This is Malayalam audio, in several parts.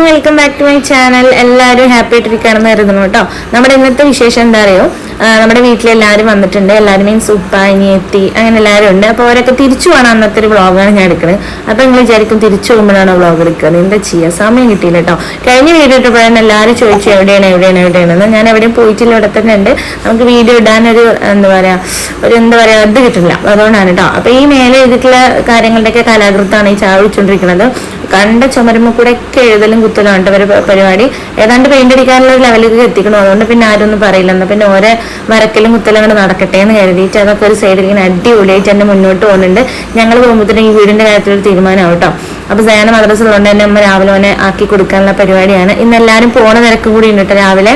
Welcome back to my channel. എല്ലാവരും ഹാപ്പി ആയിട്ടിരിക്കുകയാണെന്ന് കരുതുന്നു കേട്ടോ. നമ്മുടെ ഇന്നത്തെ വിശേഷം എന്താ അറിയോ? നമ്മുടെ വീട്ടിലെല്ലാവരും വന്നിട്ടുണ്ട്. എല്ലാവരും മീൻസ് ഉപ്പ അനിയത്തി അങ്ങനെ എല്ലാവരും ഉണ്ട്. അപ്പോൾ അവരൊക്കെ തിരിച്ചു പോകണം അന്നത്തെ ഒരു വ്ളോഗാണ് ഞാൻ എടുക്കുന്നത് അപ്പോൾ നിങ്ങൾ വിചാരിക്കും തിരിച്ചു പോകുമ്പോഴാണ് വ്ളോഗ് എടുക്കുന്നത്? എന്താ ചെയ്യുക സമയം കിട്ടിയില്ല കേട്ടോ. കഴിഞ്ഞ വീഡിയോ ഇട്ടപ്പോഴാണ് എല്ലാവരും ചോദിച്ചു എവിടെയാണ് എവിടെയാണ് എവിടെയാണെന്ന് ഞാൻ എവിടെയും പോയിട്ടില്ല. ഇവിടെ തന്നെ ഉണ്ട്. നമുക്ക് വീഡിയോ ഇടാനൊരു എന്താ പറയുക ഒരു എന്താ പറയുക അത് കിട്ടില്ല. അതുകൊണ്ടാണ് കേട്ടോ. അപ്പോൾ ഈ മേലെ എഴുതിയിട്ടുള്ള കാര്യങ്ങളുടെയൊക്കെ കലാകൃത്താണ് ഈ ചായ കണ്ട ചുമരുമ്പ കൂടെ ഒക്കെ എഴുതലും കുത്തലും ഉണ്ട് പരിപാടി. ഏതാണ്ട് പെയിന്റ് അടിക്കാനുള്ള ഒരു ലെവലിലേക്ക് എത്തിക്കണം. അതുകൊണ്ട് പിന്നെ ആരും ഒന്നും പറയില്ല. പിന്നെ ഓരോ വരക്കലും കുത്തലും നടക്കട്ടെ എന്ന് കരുതിയിട്ട് അതൊക്കെ ഒരു സൈഡിൽ ഇങ്ങനെ അടിപൊളിയായിട്ട് തന്നെ മുന്നോട്ട് പോകുന്നുണ്ട്. ഞങ്ങൾ പോകുമ്പോഴത്തേനും ഈ വീടിന്റെ കാര്യത്തിലൊരു തീരുമാനം കേട്ടോ അപ്പൊ സേന മദ്രസ ഉള്ളതുകൊണ്ട് തന്നെ അമ്മ രാവിലെ ഓനെ ആക്കി കൊടുക്കാനുള്ള പരിപാടിയാണ്. ഇന്ന് എല്ലാവരും പോണ നിരക്ക് കൂടി ഉണ്ട് കേട്ടോ രാവിലെ.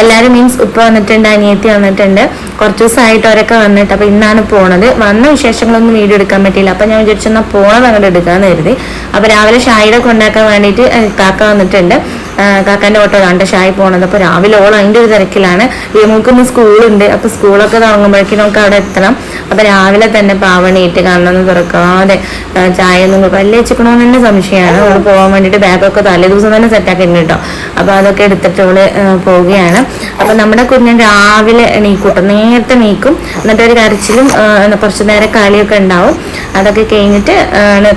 എല്ലാവരും മീൻസ് ഉപ്പ വന്നിട്ടുണ്ട് അനിയത്തി വന്നിട്ടുണ്ട്. കുറച്ച് ദിവസമായിട്ട് അവരൊക്കെ വന്നിട്ട് അപ്പൊ ഇന്നാണ് പോണത്. വന്ന വിശേഷങ്ങളൊന്നും വീഡിയോ എടുക്കാൻ പറ്റിയില്ല. അപ്പൊ ഞാൻ വിചാരിച്ചു എന്നാൽ പോണത് അങ്ങോട്ട് എടുക്കാന്ന് കരുതി. അപ്പൊ രാവിലെ ഷായിടെ കൊണ്ടാക്കാൻ വേണ്ടിയിട്ട് കാക്ക വന്നിട്ടുണ്ട്. ആ, കാക്കാന്റെ ഓട്ടോ കണ്ട് ഷായി പോണത്. അപ്പോൾ രാവിലെ ഓൾ അതിന്റെ ഒരു തിരക്കിലാണ്. ഇന്ന് സ്കൂളുണ്ട്. അപ്പോൾ സ്കൂളൊക്കെ തുടങ്ങുമ്പോഴേക്കും നമുക്ക് അവിടെ എത്തണം. അപ്പോൾ രാവിലെ തന്നെ പാവണിയിട്ട് കണ്ണൊന്നും തുറക്കാതെ ചായ ഒന്നും പല്ല് വെച്ചിക്കണമെന്ന് തന്നെ സംശയമാണ്. അവൾ പോകാൻ വേണ്ടിയിട്ട് ബാഗൊക്കെ തലേ ദിവസം തന്നെ സെറ്റാക്കിയിട്ടുണ്ട് കേട്ടോ. അപ്പോൾ അതൊക്കെ എടുത്തിട്ട് അവൾ പോവുകയാണ്. അപ്പോൾ നമ്മുടെ കുഞ്ഞൻ രാവിലെ എണീക്കൂട്ടും. നേരത്തെ നീക്കും എന്നിട്ട് ഒരു കരച്ചിലും കുറച്ച് നേരം കളിയൊക്കെ ഉണ്ടാവും. അതൊക്കെ കഴിഞ്ഞിട്ട്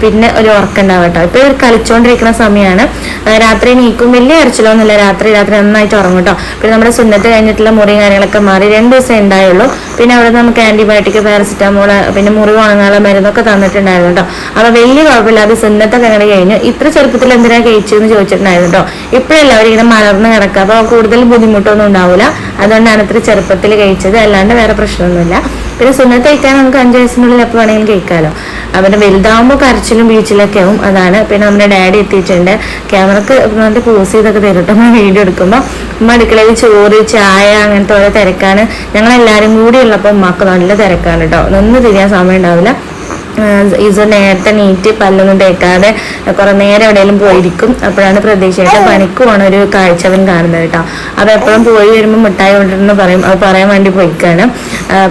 പിന്നെ ഒരു ഉറക്കം ഉണ്ടാവും കേട്ടോ. ഇപ്പോൾ ഇവർ കളിച്ചുകൊണ്ടിരിക്കുന്ന സമയമാണ് രാത്രി നീക്കും വലിയ കരച്ചിലൊന്നുമില്ല രാത്രി രാത്രി നന്നായിട്ട് ഉറങ്ങും കേട്ടോ പിന്നെ നമ്മുടെ സുന്നത്ത് കഴിഞ്ഞിട്ടുള്ള മുറിയും കാര്യങ്ങളൊക്കെ മാറി രണ്ട് ദിവസം ഉണ്ടായുള്ളൂ. പിന്നെ അവിടെ നമുക്ക് ആന്റിബയോട്ടിക് പാരസിറ്റമോൾ പിന്നെ മുറിവ് ഉണങ്ങാനുള്ള മരുന്നൊക്കെ തന്നിട്ടുണ്ടായിരുന്നു കേട്ടോ അപ്പൊ വലിയ കുഴപ്പമില്ലാതെ സുന്നത്തൊക്കെ അങ്ങനെ കഴിഞ്ഞു. ഇത്ര ചെറുപ്പത്തിൽ എന്തിനാ കഴിച്ചതെന്ന് ചോദിച്ചിട്ടുണ്ടായിരുന്നു കേട്ടോ ഇപ്പോഴല്ല അവരിങ്ങനെ മലർന്ന് കിടക്കുക. അപ്പൊ കൂടുതൽ ബുദ്ധിമുട്ടൊന്നും ഉണ്ടാവില്ല അതുകൊണ്ടാണ് ഇത്ര ചെറുപ്പത്തിൽ കഴിച്ചത്. അല്ലാണ്ട് വേറെ പ്രശ്നമൊന്നുമില്ല. പിന്നെ സുന്നത്ത് കഴിക്കാൻ നമുക്ക് അഞ്ച് വയസ്സിനുള്ളിൽ എപ്പോൾ വേണമെങ്കിലും കഴിക്കാമല്ലോ അവരുടെ വലുതാകുമ്പോൾ കരച്ചിലും ബീച്ചിലൊക്കെ ആവും അതാണ്. പിന്നെ നമ്മുടെ ഡാഡി എത്തിയിട്ടുണ്ട്. ക്യാമറക്ക് നല്ല പോസ് ചെയ്തൊക്കെ തരട്ടോ നമ്മൾ വീഡിയോ എടുക്കുമ്പോൾ ഉമ്മ അടുക്കളയിൽ ചോറ് ചായ അങ്ങനത്തെ ഓരോ തിരക്കാണ്. ഞങ്ങളെല്ലാവരും കൂടി ഉള്ളപ്പോൾ ഉമ്മക്ക് നല്ല തിരക്കാണ് കേട്ടോ നിന്ന് തിരിയാൻ സമയം ഉണ്ടാവില്ല. ഈസോ നേരത്തെ നീറ്റ് പല്ലൊന്നും തേക്കാതെ കുറെ നേരം എവിടെയെങ്കിലും പോയിരിക്കും. അപ്പോഴാണ് പ്രതീക്ഷയായിട്ട് പണിക്ക് പോണ ഒരു കാഴ്ച അവൻ കാണുന്നത് കേട്ടോ. അപ്പൊ എപ്പോഴും പോയി വരുമ്പോൾ മിഠായി കൊണ്ടിരുന്ന് പറയും. അത് പറയാൻ വേണ്ടി പോയിക്കാണ്.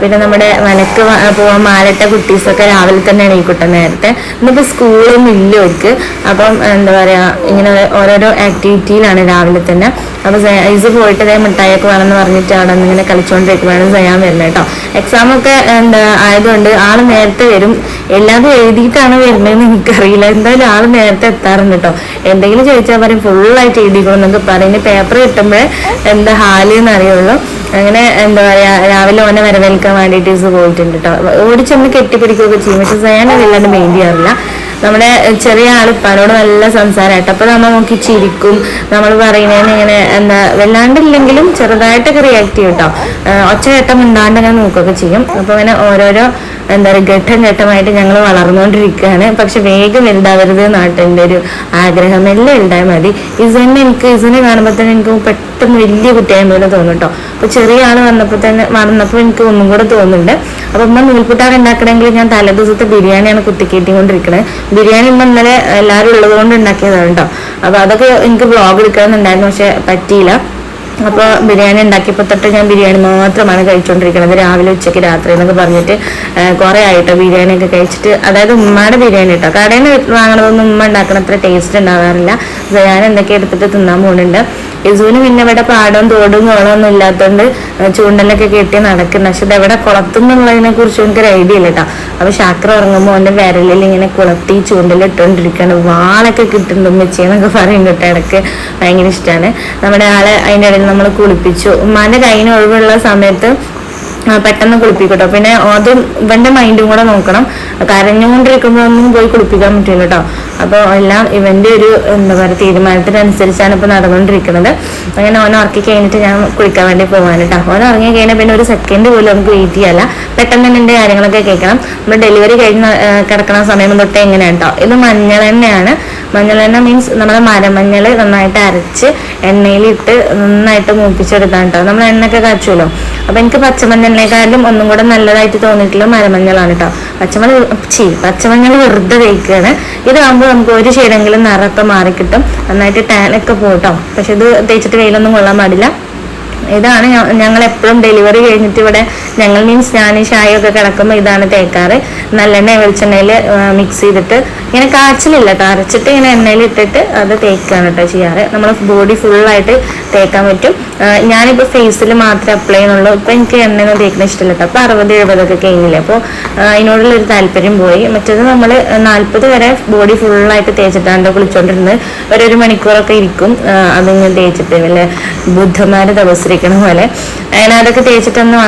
പിന്നെ നമ്മുടെ മലക്ക് വ- പോവാൻ മാലട്ട കുട്ടീസൊക്കെ രാവിലെ തന്നെ എണീക്കട്ടെ നേരത്തെ. ഇന്നിപ്പോ സ്കൂളൊന്നും ഇല്ല അവർക്ക് അപ്പം എന്താ പറയാ ഇങ്ങനെ ഓരോരോ ആക്ടിവിറ്റിയിലാണ് രാവിലെ തന്നെ. അപ്പൊ ഈസ് പോയിട്ട് അതേ മിഠായിയൊക്കെ വേണമെന്ന് പറഞ്ഞിട്ട് അവിടെ ഇങ്ങനെ കളിച്ചുകൊണ്ടിരിക്കുമ്പോഴാണ് ചെയ്യാൻ വരുന്നത് കേട്ടോ. എക്സാം ഒക്കെ എന്താ ആയതുകൊണ്ട് ആൾ നേരത്തെ വരും. എല്ലാതും എഴുതിയിട്ടാണ് വരുന്നതെന്ന് എനിക്കറിയില്ല. എന്തായാലും ആൾ നേരത്തെ എത്താറുണ്ട് കേട്ടോ. എന്തെങ്കിലും ചോദിച്ചാൽ പറയും ഫുള്ളായിട്ട് എഴുതിക്കണം എന്നൊക്കെ പറയുന്നത് പേപ്പർ കിട്ടുമ്പോഴേ എന്താ ഹാൽ എന്ന് അറിയുള്ളൂ അങ്ങനെ എന്താ പറയാ രാവിലെ ഓനെ വരവേൽക്കാൻ വേണ്ടിയിട്ട് പോയിട്ടുണ്ട് കേട്ടോ. ഓടിച്ചൊന്ന് കെട്ടിപ്പിടിക്കുകയൊക്കെ ചെയ്യും. പക്ഷെ സേന വല്ലാണ്ട് മെയിൻ ചെയ്യാറില്ല. നമ്മുടെ ചെറിയ ആൾ ഇപ്പാനോട് നല്ല സംസാരമായിട്ട് അപ്പൊ നമ്മൾ നോക്കി ചിരിക്കും. നമ്മൾ പറയുന്നതിന് ഇങ്ങനെ എന്താ വല്ലാണ്ടില്ലെങ്കിലും ചെറുതായിട്ടൊക്കെ റിയാക്ട് ചെയ്യും കേട്ടോ. ഒച്ച കേട്ടം ഉണ്ടാണ്ട് അങ്ങനെ നോക്കുകയൊക്കെ ചെയ്യും. അപ്പൊ അങ്ങനെ ഓരോരോ എന്താ പറയുക ഘട്ടം ഘട്ടമായിട്ട് ഞങ്ങൾ വളർന്നുകൊണ്ടിരിക്കുകയാണ് പക്ഷെ വേഗം വലുതാവരുത് നാട്ടിന്റെ ഒരു ആഗ്രഹം. എല്ലാം വലുതായാൽ മതി. ഇസന്നെ എനിക്ക് ഇസനെ കാണുമ്പോൾ തന്നെ എനിക്ക് പെട്ടെന്ന് വലിയ കുട്ടിയായ പോലെ തോന്നും കേട്ടോ. അപ്പൊ ചെറിയ ആൾ വന്നപ്പോൾ തന്നെ വന്നപ്പോൾ എനിക്ക് ഒന്നും കൂടെ തോന്നുന്നുണ്ട്. അപ്പൊ ഉമ്മ നൂൽപുട്ടാണ് ഉണ്ടാക്കണമെങ്കിൽ ഞാൻ തലേദിവസത്തെ ബിരിയാണിയാണ് കുത്തിക്കേറ്റിക്കൊണ്ടിരിക്കുന്നത് ബിരിയാണി ഉമ്മ ഇന്നലെ എല്ലാവരും ഉള്ളത് കൊണ്ട് ഉണ്ടാക്കിയതാണ് കേട്ടോ. അപ്പൊ അതൊക്കെ എനിക്ക് വ്ളോഗ് എടുക്കണമെന്നുണ്ടായിരുന്നു പക്ഷെ പറ്റിയില്ല. അപ്പൊ ബിരിയാണി ഉണ്ടാക്കിയപ്പോൾ തൊട്ട് ഞാൻ ബിരിയാണി മാത്രമാണ് കഴിച്ചുകൊണ്ടിരിക്കുന്നത് രാവിലെ ഉച്ചയ്ക്ക് രാത്രി എന്നൊക്കെ പറഞ്ഞിട്ട് കുറേ ആയിട്ടോ ബിരിയാണി ഒക്കെ കഴിച്ചിട്ട്. അതായത് ഉമ്മയുടെ ബിരിയാണി കേട്ടോ കടയിൽ നിന്ന് വാങ്ങണതൊന്നും ഉമ്മ ഉണ്ടാക്കണ അത്ര ടേസ്റ്റ് ഉണ്ടാകാറില്ല ഞാൻ എന്തൊക്കെ എടുത്തിട്ട് തിന്നാൻ പോകുന്നുണ്ട് യസുവിന് പിന്നെ ഇവിടെ പാടവും തോടും കുളമൊന്നും ഇല്ലാത്തതുകൊണ്ട് ചൂണ്ടലൊക്കെ കെട്ടി നടക്കുന്നത് പക്ഷെ ഇതെവിടെ കുളത്തുന്നുള്ളതിനെ കുറിച്ച് എനിക്കൊരു ഐഡിയ ഇല്ല കേട്ടോ അപ്പൊ ശാക്ര ഉറങ്ങുമ്പോൾ അവന്റെ വിരലിൽ ഇങ്ങനെ കുളത്തി ചൂണ്ടലിട്ടുകൊണ്ടിരിക്കുകയാണ് വാളൊക്കെ കിട്ടുന്നുണ്ട് ഉമ്മച്ചിയെന്നൊക്കെ പറയും കേട്ടോ ഇടയ്ക്ക്. ഭയങ്കര ഇഷ്ടമാണ് നമ്മുടെ ആളെ അതിന്റെ ഇടയിൽ നമ്മൾ കുളിപ്പിച്ചു. ഉമ്മാന്റെ കയ്യിന് ഒഴിവുള്ള സമയത്ത് പെട്ടെന്ന് കുളിപ്പിക്കട്ടോ. പിന്നെ അതും ഇവന്റെ മൈൻഡും കൂടെ നോക്കണം. കരഞ്ഞുകൊണ്ടിരിക്കുമ്പോഴൊന്നും പോയി കുളിപ്പിക്കാൻ പറ്റില്ല കേട്ടോ അപ്പോൾ എല്ലാം ഇവന്റെ ഒരു എന്താ പറയുക തീരുമാനത്തിനനുസരിച്ചാണ് ഇപ്പൊ നടന്നുകൊണ്ടിരിക്കുന്നത്. അങ്ങനെ ഓൻ ഉറക്കി കഴിഞ്ഞിട്ട് ഞാൻ കുളിക്കാൻ വേണ്ടി പോകാൻ കേട്ടോ ഓൻ ഉറങ്ങി കഴിഞ്ഞാൽ പിന്നെ ഒരു സെക്കൻഡ് പോലും നമുക്ക് വെയിറ്റ് ചെയ്യാല്ല. പെട്ടെന്ന് തന്നെ എന്റെ കാര്യങ്ങളൊക്കെ കേൾക്കണം. നമ്മൾ ഡെലിവറി കഴിഞ്ഞ് കിടക്കണ സമയം തൊട്ടേ എങ്ങനെയാണ് കേട്ടോ ഇത് മഞ്ഞൾ തന്നെയാണ്. മഞ്ഞൾ എണ്ണ മീൻസ് നമ്മുടെ മരമഞ്ഞൾ നന്നായിട്ട് അരച്ച് എണ്ണയിലിട്ട് നന്നായിട്ട് മൂപ്പിച്ചെടുത്താണ് കേട്ടോ നമ്മൾ എണ്ണയൊക്കെ കാച്ചുമല്ലോ അപ്പൊ എനിക്ക് പച്ചമഞ്ഞളിനെക്കാളും ഒന്നും കൂടെ നല്ലതായിട്ട് തോന്നിയിട്ടുള്ള മരമഞ്ഞളാണ് കേട്ടോ പച്ചമഞ്ഞൾ ചീ പച്ചമഞ്ഞൾ വെറുതെ തേക്കുകയാണ് ഇതാകുമ്പോൾ നമുക്ക് ഒരു ഷെയ്ഡെങ്കിലും നിറമൊക്കെ മാറിക്കിട്ടും. നന്നായിട്ട് ടാനൊക്കെ പോട്ടോ പക്ഷെ ഇത് തേച്ചിട്ട് വെയിലൊന്നും കൊള്ളാൻ പാടില്ല. ഇതാണ് ഞങ്ങൾ എപ്പോഴും ഡെലിവറി കഴിഞ്ഞിട്ട് ഇവിടെ ഞങ്ങൾ മീൻസ് ഞാൻ ചായയൊക്കെ കിടക്കുമ്പോൾ ഇതാണ് തേക്കാറ്. നല്ലെണ്ണ വെളിച്ചെണ്ണയിൽ മിക്സ് ചെയ്തിട്ട് ഇങ്ങനെ കാച്ചിലില്ല കരച്ചിട്ട് ഇങ്ങനെ എണ്ണയിൽ ഇട്ടിട്ട് അത് തേക്കാണ് കേട്ടോ ചെയ്യാറ്. നമ്മൾ ബോഡി ഫുള്ളായിട്ട് തേക്കാൻ പറ്റും. ഞാനിപ്പോൾ ഫേസിൽ മാത്രമേ അപ്ലൈ ചെയ്യുന്നുള്ളൂ. ഇപ്പം എനിക്ക് എണ്ണയൊന്നും തേക്കുന്ന ഇഷ്ടമില്ല കേട്ടോ അപ്പോൾ അറുപത് എഴുപതൊക്കെ കഴിഞ്ഞില്ലേ. അപ്പോൾ അതിനോടുള്ള ഒരു താല്പര്യം പോയി. മറ്റേത് നമ്മൾ നാൽപ്പത് വരെ ബോഡി ഫുള്ളായിട്ട് തേച്ചിട്ടാണ്ട് കുളിച്ചോണ്ടിരുന്നത്. ഒരു ഒരു മണിക്കൂറൊക്കെ ഇരിക്കും അതിങ്ങനെ തേച്ചിട്ട്. വല്ല ബുദ്ധന്മാർ തപസ്സരിക്കണ പോലെ. അങ്ങനെ അതൊക്കെ തേച്ചിട്ടൊന്ന്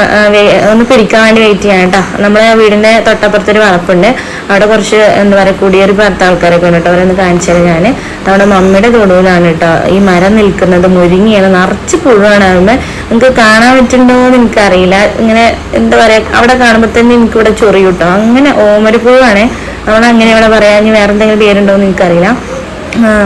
ഒന്ന് പിടിക്കാൻ വേണ്ടി വെയിറ്റ് ചെയ്യാം കേട്ടോ. നമ്മളെ വീടിന്റെ തൊട്ടപ്പുറത്തൊരു വളപ്പുണ്ട്. അവിടെ കുറച്ച് എന്താ പറയുക കുടിയേറി പാർത്ത ആൾക്കാരൊക്കെ ഉണ്ട് കേട്ടോ. അവരൊന്ന് കാണിച്ചത് ഞാൻ നമ്മുടെ മമ്മിയുടെ തൊടുവിലാണ് കേട്ടോ. ഈ മരം നിൽക്കുന്നത് മുരിങ്ങിയാണ് നിറച്ച് പുഴുവാണ് ആകുമ്പോൾ നിങ്ങൾക്ക് കാണാൻ പറ്റുന്നുണ്ടോ എന്ന് എനിക്കറിയില്ല. ഇങ്ങനെ എന്താ പറയുക അവിടെ കാണുമ്പോൾ തന്നെ എനിക്ക് ഇവിടെ ചൊറി കിട്ടും. അങ്ങനെ ഓമരപ്പുഴുവാണ് നമ്മൾ അങ്ങനെ ഇവിടെ പറയാൻ വേറെ എന്തെങ്കിലും പേരുണ്ടോ എന്ന് എനിക്കറിയില്ല.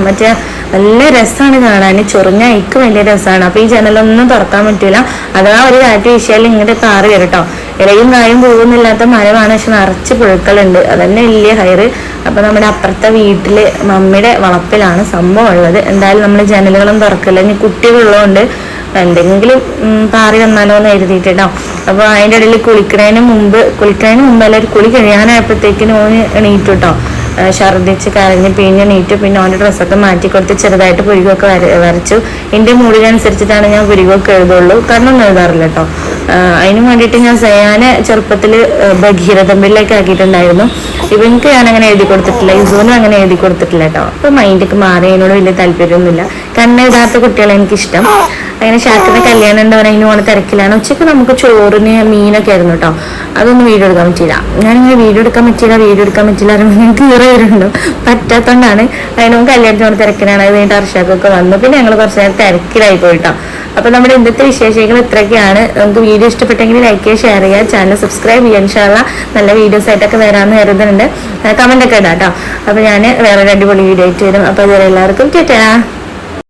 മറ്റേ നല്ല രസമാണ് കാണാൻ. ചൊറിഞ്ഞ അയക്ക് വലിയ രസമാണ് അപ്പൊ ഈ ജനലൊന്നും തുറക്കാൻ പറ്റൂല. അഥവാ ഒരു കാറ്റ് വീശിയാൽ ഇങ്ങോട്ട് കാറ് വരും കേട്ടോ ഇലയും കായും പോകുന്നില്ലാത്ത മരമാണ് പക്ഷെ നിറച്ച് പുഴുക്കളുണ്ട്. അതന്നെ വലിയ ഹയറ് അപ്പൊ നമ്മുടെ അപ്പുറത്തെ വീട്ടിൽ മമ്മിയുടെ വളപ്പിലാണ് സംഭവം ഉള്ളത് എന്തായാലും നമ്മൾ ജനലുകളും തുറക്കില്ല. ഇനി കുട്ടികളുള്ളതുകൊണ്ട് എന്തെങ്കിലും പാറി വന്നാലോ എന്ന് എഴുതിയിട്ടോ അപ്പൊ അതിന്റെ ഇടയിൽ കുളിക്കുന്നതിന് മുമ്പ് കുളിക്കുന്നതിന് മുമ്പ് അല്ല ഒരു കുളി കഴിയാനായപ്പോഴത്തേക്കിനും ഓന് എണീറ്റു കേട്ടോ ഛർദ്ദിച്ച് കരഞ്ഞ് പിന്നെ നീറ്റ് പിന്നെ അവന്റെ ഡ്രസ്സൊക്കെ മാറ്റി കൊടുത്ത് ചെറുതായിട്ട് പുരികൊക്കെ വര വരച്ചു. എന്റെ മൂടിനനുസരിച്ചിട്ടാണ് ഞാൻ പുരികൊക്കെ എഴുതുള്ളൂ. കണ്ണൊന്നും എഴുതാറില്ല കേട്ടോ. അതിന് വേണ്ടിയിട്ട് ഞാൻ സയാനെ ചെറുപ്പത്തിൽ ബഗീരതമ്പിലേക്ക് ആക്കിയിട്ടുണ്ടായിരുന്നു. ഇവൻക്ക് ഞാൻ അങ്ങനെ എഴുതി കൊടുത്തിട്ടില്ല. ഇസുവിനും അങ്ങനെ എഴുതി കൊടുത്തിട്ടില്ല കേട്ടോ. അപ്പം മൈൻഡൊക്കെ മാറി അതിനോട് വലിയ താല്പര്യമൊന്നുമില്ല. കണ്ണെഴുതാത്ത കുട്ടികളെ എനിക്കിഷ്ടം. അങ്ങനെ ഷാക്കിന്റെ കല്യാണം ഉണ്ട് അതിന് പോണ തിരക്കിലാണ്. ഉച്ചയ്ക്ക് നമുക്ക് ചോറിന് മീനൊക്കെ ആയിരുന്നു കേട്ടോ അതൊന്നും വീഡിയോ എടുക്കാൻ പറ്റിയില്ല. ഞാനിങ്ങനെ വീഡിയോ എടുക്കാൻ പറ്റില്ല വീഡിയോ എടുക്കാൻ പറ്റില്ല എനിക്ക് കീറ വരുന്നുണ്ടോ പറ്റാത്തോണ്ടാണ് അതിന് മുമ്പ് കല്യാണത്തിന് പോണ തിരക്കിലാണ്. അത് കഴിഞ്ഞിട്ട് അർഷാക്കൊക്കെ വന്നു. പിന്നെ ഞങ്ങൾ കുറച്ച് നേരം തിരക്കിലായി പോയിട്ടോ അപ്പൊ നമ്മുടെ ഇന്നത്തെ വിശേഷങ്ങൾ ഇത്രയൊക്കെയാണ്. നമുക്ക് വീഡിയോ ഇഷ്ടപ്പെട്ടെങ്കിൽ ലൈക്ക് ചെയ്യുക ഷെയർ ചെയ്യുക ചാനൽ സബ്സ്ക്രൈബ് ചെയ്യുക ഇൻഷാല്ല നല്ല വീഡിയോസ് ആയിട്ടൊക്കെ വരാമെന്ന് കരുതുന്നുണ്ട്. കമന്റ് ഒക്കെ ഇടാം കേട്ടോ അപ്പൊ ഞാൻ വേറെ രണ്ടുപൊളി വീഡിയോ ആയിട്ട് വരും. അപ്പൊ ഇതുവരെ എല്ലാവർക്കും ചേട്ടാ